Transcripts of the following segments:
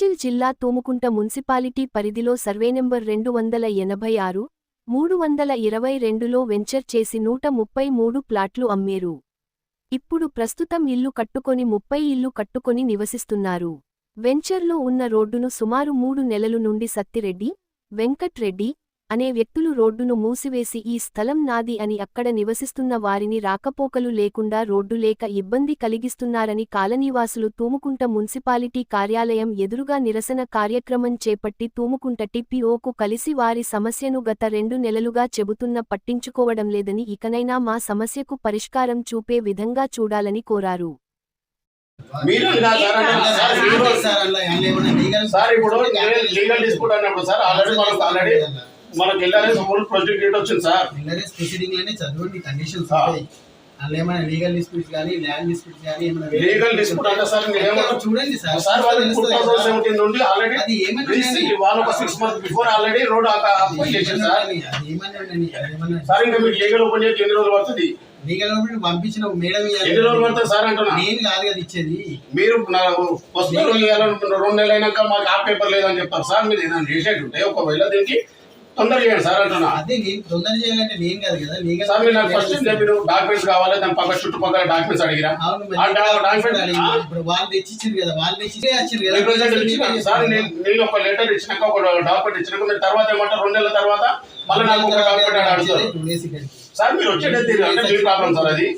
మేడ్చిల్ జిల్లా తూముకుంట మున్సిపాలిటీ పరిధిలో survey number రెండు వందల ఎనభై ఆరు మూడు వందల ఇరవై రెండులో వెంచర్ చేసి నూట ముప్పై మూడు ప్లాట్లు అమ్మేరు. ఇప్పుడు ప్రస్తుతం ఇల్లు కట్టుకొని ముప్పై ఇల్లు కట్టుకొని నివసిస్తున్నారు. వెంచర్లో ఉన్న రోడ్డును సుమారు మూడు నెలలు నుండి సత్తిరెడ్డి వెంకట్ రెడ్డి అనే వ్యక్తులు రోడ్డును మూసివేసి ఈ స్థలం నాది అని అక్కడ నివసిస్తున్న వారిని రాకపోకలు లేకుండా రోడ్డు లేక ఇబ్బంది కలిగిస్తున్నారని కాలనీవాసులు తూముకుంట మున్సిపాలిటీ కార్యాలయం ఎదురుగా నిరసన కార్యక్రమం చేపట్టి తూముకుంట టిపిఓకు కలిసి వారి సమస్యను గత రెండు నెలలుగా చెబుతున్న పట్టించుకోవడం లేదని ఇకనైనా మా సమస్యకు పరిష్కారం చూపే విధంగా చూడాలని కోరారు మీరు సార్ ఇప్పుడు లీగల్ డిస్ప్యూట్ అన్నప్పుడు సార్ ఆల్రెడీ మనకు ఆల్రెడీ మనకి వెళ్ళాలి ఫుల్ ప్రొజెక్ట్ డేట్ వచ్చింది సార్. ఎల్ఆర్ఎస్ ప్రొసీడింగ్లోనే చదవండి కండిషన్స్. ఉంటాయి. అందులో ఏమైనా లీగల్ డిస్ప్యూట్స్ కానీ ల్యాండ్ డిస్ప్యూట్స్ కానీ ఏమైనా లీగల్ డిస్ప్యూట్ అంటే సార్ మీరు చూడండి సార్. సార్ వాళ్ళు టూ. సెవెంటీన్ నుండి ఆల్రెడీ అది ఏమని? వాళ్ళు ఒక six month before already road sir. ఏమన్నా సార్ ఇంకా మీకు లీగల్ ఓపెన్ చేసి ఎన్ని రోజులు పడుతుంది? లీగల్ ఓపెన్ పంపించిన మేడం. ఎన్ని రోజులు పడుతుంది సార్ అంటున్నా? నేను కాదు కదా ఇచ్చేది. మీరు ఇవ్వాలనుకున్న రెండు నెలలు అయినాక మాకు ఆ పేపర్ లేదని చెప్తారు సార్. మీరు ఏదైనా చేసేట్టు ఉంటే ఒకవేళ దీనికి తొందర చేయండి సార్ అంటున్నా. అదే నేను తొందర చేయాలంటే నేను కాదు కదా లీగల్ సార్ మీరు నాకు ఫస్ట్ చెప్పిన డాక్యుమెంట్స్ కావాలి దాని పక్క చుట్టుపక్కల డాక్యుమెంట్స్ అడిగిరా? డాక్యుమెంట్. ఇప్పుడు వాళ్ళు తెచ్చిచ్చారు కదా వాళ్ళు తెచ్చితే వచ్చింది కదా. ఇచ్చిన సార్ నేను ఒక లెటర్ ఇచ్చినాక ఒక డాక్యుమెంట్ ఇచ్చినాక మీరు తర్వాత ఏమంటారు? రెండు నెలల తర్వాత మళ్ళీ నాకు ఒక డాక్యుమెంట్ అడుగుతారు. సార్ మీరు వచ్చేటట్టు అంటే మీ ప్రాబ్లం సార్ అది.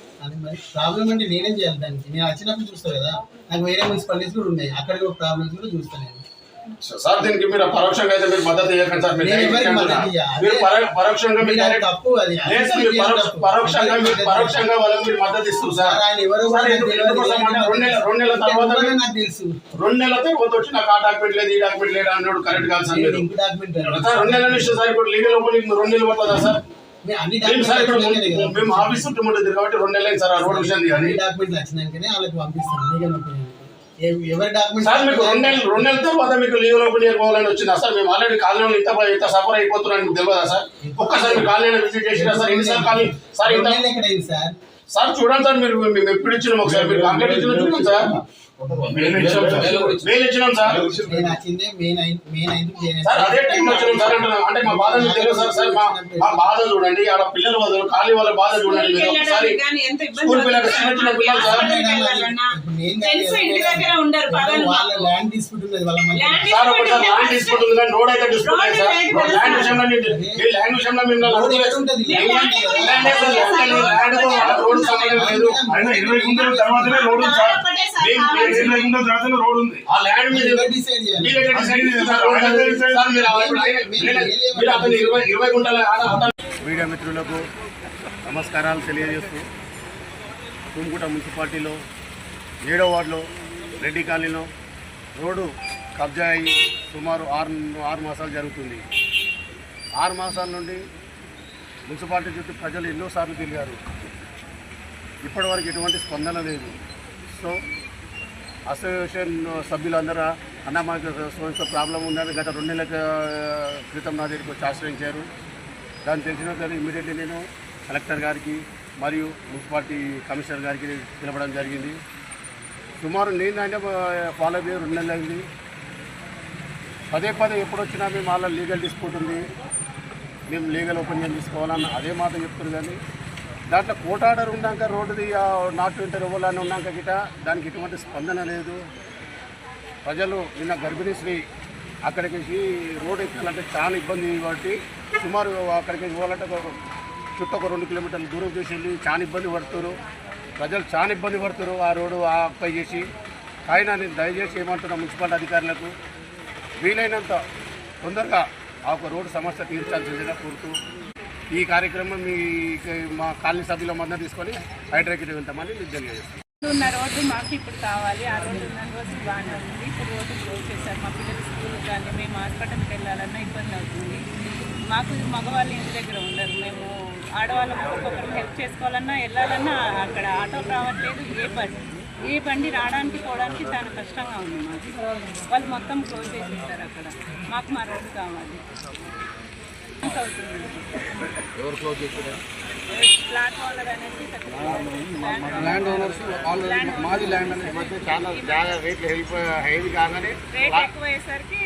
ప్రాబ్లం అంటే నేనేం చేయాలి దానికి? నేను వచ్చినప్పుడు చూస్తాను కదా నాకు వేరే మున్సిపాలిటీస్ కూడా ఉన్నాయి అక్కడికి ఒక ప్రాబ్లమ్స్ కూడా చూస్తాను నేను. సార్ దీనికి మీరు పరోక్షంగా అయితే మీరు మద్దతు ఇవ్వకండి సార్ మీరు పరోక్షంగా మీరు తప్పు పరోక్షంగా మీరు పరోక్షంగా వాళ్ళకి మీరు మద్దతు ఇస్తారు సార్ రెండు నెలల తర్వాత ఎవరో నాకు తెలుసు? రెండు నెలల తర్వాత వచ్చి నాకు ఆ డాక్యుమెంట్ లేదు ఈ డాక్యుమెంట్ లేదు అన్నాడు కరెక్ట్ కాదు సార్ మీరు. రెండు నెలల సార్ ఇప్పుడు లీగల్ ఓపెనింగ్ రెండు నెలలు పడుతుందా సార్ మేము ఆఫీస్ చుట్టూ ఉంటుంది కాబట్టి రెండు నెలలు సార్ ఆ రోడ్ విషయం డాక్యుమెంట్లు వచ్చినాకనే వాళ్ళకి పంపిస్తాను ఎవరి డాక్యుమెంట్ సార్ మీకు రెండు నెలలు రెండు నెలల తర్వాత మీకు లీగల్ ఓపెనింగ్ పోవాలని వచ్చిందా? సార్ మేము ఆల్రెడీ కాలనీలో ఇంత ఇంత సఫర్ అయిపోతున్నాను మీకు తెలియదా సార్? ఒక్కసారి మీ కాలనీలో విజిట్ చేసినా సార్? ఎన్నిసార్లు కాలనీ సార్ ఇంత సార్? సార్ చూడండి సార్ మీరు మేము ఎప్పుడు ఇచ్చినాం ఒకసారి? మీరు కంప్లైంట్ ఇచ్చిన చూడండి సార్. మేము ఇచ్చాం సార్. మేము ఇచ్చినాం సార్ నేను వచ్చిందే మెయిన్ మెయిన్ అయింది. సార్ అదే టైం వచ్చినాం సార్ అంటున్నాం. అంటే మా బాధ తెలియదు సార్ సార్ మా మా బాధ చూడండి ఆడ పిల్లలు వదలు ఖాళీ వాళ్ళ బాధ చూడండి మీరు. ఒకసారి స్కూల్ పిల్లలు చిన్న చిన్న పిల్లలు సార్. ల్యాండ్ డిస్ప్యూట్ ఉన్నది వాళ్ళ మధ్య. ల్యాండ్ సార్ ఒకసారి ల్యాండ్ డిస్ప్యూట్ ఉంది రోడ్ అయితే డిస్ప్యూట్ లేదు సార్. ల్యాండ్ విషయంలో మీ ల్యాండ్ విషయంలో మీరు నన్ను రోడ్ ఎక్కడ అడగలేదు. ఉంటది? మీ ల్యాండ్ ఏ సార్? ల్యాండ్ లేదు. ల్యాండ్తో మనకు రోడ్ సంబంధం లేదు. ఆయన ఇరవై గుంటల తర్వాతనే సార్. ఉంది ఆ ల్యాండ్ మీద డిసైడ్ చేయాలి? మీరు డిసైడ్ ఇరవై ఇరవై గుంటల మీడియా మిత్రులకు నమస్కారాలు తెలియజేస్తూ తుమ్ముకుంట మున్సిపాలిటీలో ఏడో వార్డులో రెడ్డి కాలనీలో రోడ్డు కబ్జా అయ్యి సుమారు ఆరు ఆరు మాసాలు జరుగుతుంది. ఆరు మాసాల నుండి మున్సిపాలిటీ చుట్టూ ప్రజలు ఎన్నోసార్లు తిరిగారు. ఇప్పటివరకు ఎటువంటి స్పందన లేదు. సో అసోసియేషన్ సభ్యులందరూ అన్న మాకు సో ప్రాబ్లం ఉందని గత రెండు నెలల క్రితం నా దగ్గరికి వచ్చి ఆశ్రయించారు దాన్ని తెలిసిన తర్వాత ఇమీడియట్లీ నేను కలెక్టర్ గారికి మరియు మున్సిపాలిటీ కమిషనర్ గారికి పిలవడం జరిగింది. సుమారు నేను అంటే ఫాలో అయ్యి రెండు నెలలు అయింది. పదే పదే ఎప్పుడు వచ్చినా మేము వాళ్ళ లీగల్ డిస్ప్యూట్ ఉంది. మేము లీగల్ ఒపీనియన్ తీసుకోవాలని అదే మాట చెప్తున్నారు కానీ దాంట్లో కోటాడర్ ఉన్నాక రోడ్డుది నాట్ ఇంటర్ ఇవ్వాలని ఉన్నాక గిట దానికి ఎటువంటి స్పందన లేదు. ప్రజలు నిన్న గర్భిణీ శ్రీ అక్కడికి రోడ్ ఎక్కాలంటే చాలా ఇబ్బంది కాబట్టి సుమారు అక్కడికి పోవాలంటే ఒక చుట్టూ ఒక రెండు కిలోమీటర్ల దూరం చేసి వెళ్ళి చాలా ఇబ్బంది పడుతున్నారు. ప్రజలు చాలా ఇబ్బంది పడుతున్నారు ఆ రోడ్డు అప్పై చేసి. అయినా నేను దయచేసి ఏమంటున్నా మున్సిపాలిటీ అధికారులకు వీలైనంత తొందరగా ఆ ఒక రోడ్డు సమస్య తీర్చాల్సిందిగా కోరుతూ ఈ కార్యక్రమం మీ మా కాలనీ సభ్యుల మద్దతు తీసుకొని హైడ్రాకిట్ వెళ్తామని మీకు తెలియజేస్తాను ఉన్న రోడ్డు మాకు ఇప్పుడు కావాలి. ఆ రోడ్డు ఉన్న రోజు బాగానే ఉంది. ఇప్పుడు రోడ్డు క్లోజ్ చేశారు. మా పిల్లలు స్కూల్ కానీ మేము హాస్పిటల్కి వెళ్ళాలన్నా ఇబ్బంది అవుతుంది. మాకు మగవాళ్ళు ఇంటి దగ్గర ఉండరు. మేము ఆడవాళ్ళం ఒక్కొక్కరు హెల్ప్ చేసుకోవాలన్నా వెళ్ళాలన్నా అక్కడ ఆటో రావట్లేదు. ఏ బండి ఏ బండి రావడానికి పోవడానికి చాలా కష్టంగా ఉంది మాకు వాళ్ళు మొత్తం క్లోజ్ చేసేస్తారు అక్కడ. మాకు మా రోడ్డు కావాలి. ఎవరు క్లోజ్ చేశారు? ల్యాండ్ ఓనర్స్ ఆల్రెడీ మాది ల్యాండ్ అనేది మధ్య చాలా జాగా రేట్లు హెల్ప్ హెవీ కాగానే రేట్ ఎక్కువ అయ్యేసరికి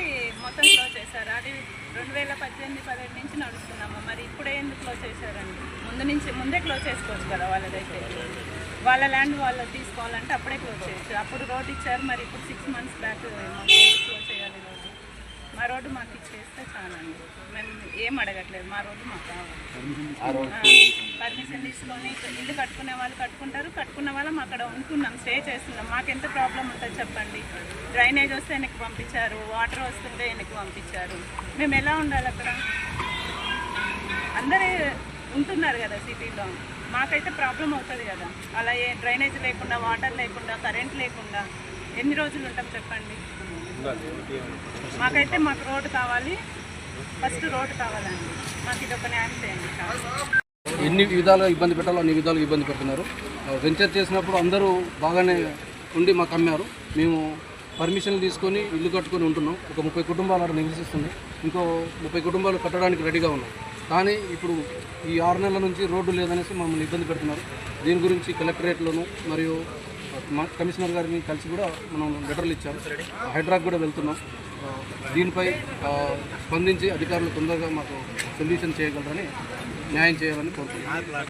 మొత్తం క్లోజ్ చేశారు. అది రెండు వేల పద్దెనిమిది పదిహేడు నుంచి నడుస్తున్నాము. మరి ఇప్పుడే ఎందుకు క్లోజ్ చేశారండి? ముందు నుంచి ముందే క్లోజ్ చేసుకోవచ్చు కదా వాళ్ళదైతే. వాళ్ళ ల్యాండ్ వాళ్ళు తీసుకోవాలంటే అప్పుడే క్లోజ్ చేయొచ్చు. అప్పుడు రోడ్ ఇచ్చారు మరి ఇప్పుడు సిక్స్ మంత్స్ బ్యాక్ క్లోజ్ మా రోడ్డు మాకు ఇచ్చేస్తే చాలండి. మేము ఏం అడగట్లేదు మా రోడ్డు మాకు కావాలి. పర్మిషన్ తీసుకొని ఇల్లు కట్టుకునే వాళ్ళు కట్టుకుంటారు కట్టుకున్న వాళ్ళం అక్కడ ఉంటున్నాం స్టే చేస్తున్నాం. మాకు ఎంత ప్రాబ్లం ఉంటుంది చెప్పండి. డ్రైనేజ్ వస్తే వెనక్కి పంపించారు వాటర్ వస్తుంటే వెనక్కి పంపించారు. మేము ఎలా ఉండాలి అక్కడ? అందరూ ఉంటున్నారు కదా సిటీలో. మాకైతే ప్రాబ్లం అవుతుంది కదా. అలా ఏ డ్రైనేజ్ లేకుండా వాటర్ లేకుండా కరెంట్ లేకుండా. ఎన్ని రోజులు ఉంటాం చెప్పండి? మాకైతే మాకు రోడ్డు కావాలి. ఫస్ట్ రోడ్డు కావాలండి. మాకు ఇది ఒక న్యాయం చేయండి. ఎన్ని విధాలుగా ఇబ్బంది పెట్టాలో అన్ని విధాలుగా ఇబ్బంది పెడుతున్నారు. వెంచర్ చేసినప్పుడు అందరూ బాగానే ఉండి మాకు అమ్మారు. మేము పర్మిషన్ తీసుకొని ఇల్లు కట్టుకొని ఉంటున్నాం. ఒక ముప్పై కుటుంబాలు అక్కడ నివసిస్తుంది. ఇంకో ముప్పై కుటుంబాలు కట్టడానికి రెడీగా ఉన్నాయి కానీ ఇప్పుడు ఈ ఆరు నెలల నుంచి రోడ్డు లేదనేసి మమ్మల్ని ఇబ్బంది పెడుతున్నారు. దీని గురించి కలెక్టరేట్లోను మరియు కమిషనర్ గారిని కలిసి కూడా మనం లెటర్లు ఇచ్చాము హైడ్రాక్ కూడా వెళ్తున్నాం. దీనిపై స్పందించి అధికారులు తొందరగా మాకు సొల్యూషన్ చేయగలరని న్యాయం చేయాలని కోరుతున్నాం.